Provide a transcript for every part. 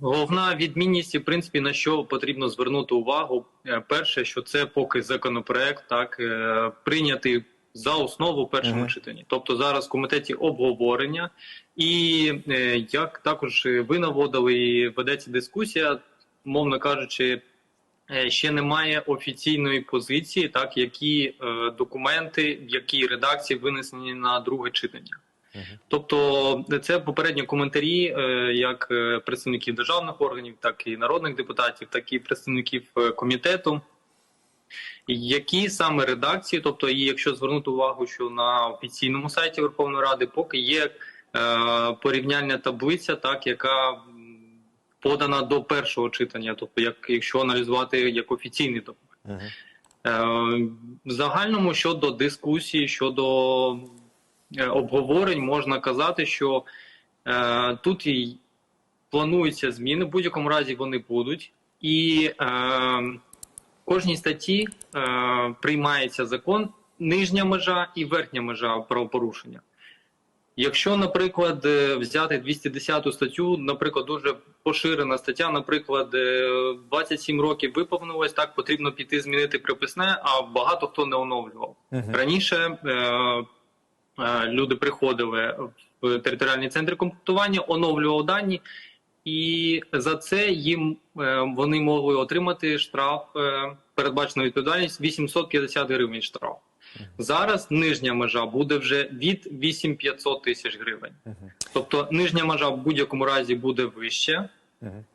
Головна відмінність, і, в принципі, на що потрібно звернути увагу. Е, Перше, що це поки законопроект, так е, прийнятий за основу в першому Мгм. читанні. Тобто зараз в комітеті обговорення, і е, як також ви наводили, і ведеться дискусія, мовно кажучи. Ще немає офіційної позиції, так які е, документи, в якій редакції винесені на друге читання. Тобто це попередні коментарі, е, як е, представників державних органів, так і народних депутатів, так і представників е, комітету. Які саме редакції, тобто, і якщо звернути увагу, що на офіційному сайті Верховної Ради поки є е, порівняльна таблиця, так яка подана до першого читання, тобто, як якщо аналізувати як офіційний документ. Мгм. Е, В загальному щодо дискусії, щодо обговорень, можна казати, що е, тут і плануються зміни, в будь-якому разі вони будуть, і е, в кожній статті е, приймається закон нижня межа і верхня межа правопорушення. Якщо, наприклад, е, взяти 210 статтю, наприклад, дуже поширена стаття, наприклад, е, 27 років виповнилось, так потрібно піти змінити приписне, а багато хто не оновлював. Мгм. Раніше е, е, люди приходили в територіальні центри комплектування, оновлював дані, і за це їм е, вони могли отримати штраф, е, передбачену відповідальність 850 гривень штраф. Зараз нижня межа буде вже від 8500 тисяч гривень. Тобто нижня межа в будь-якому разі буде вища.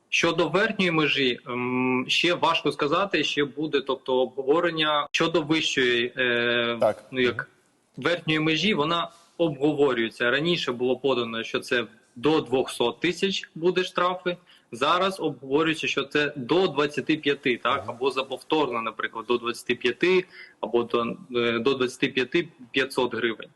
Щодо верхньої межі, ем, ще важко сказати, ще буде тобто обговорення щодо вищої, е, Так. ну як верхньої межі, вона обговорюється. Раніше було подано, що це до 200 тисяч буде штрафи. Зараз обговорюється, що це до 25, так або за повторно, наприклад, до 25, або до, е, до 25 500 гривень.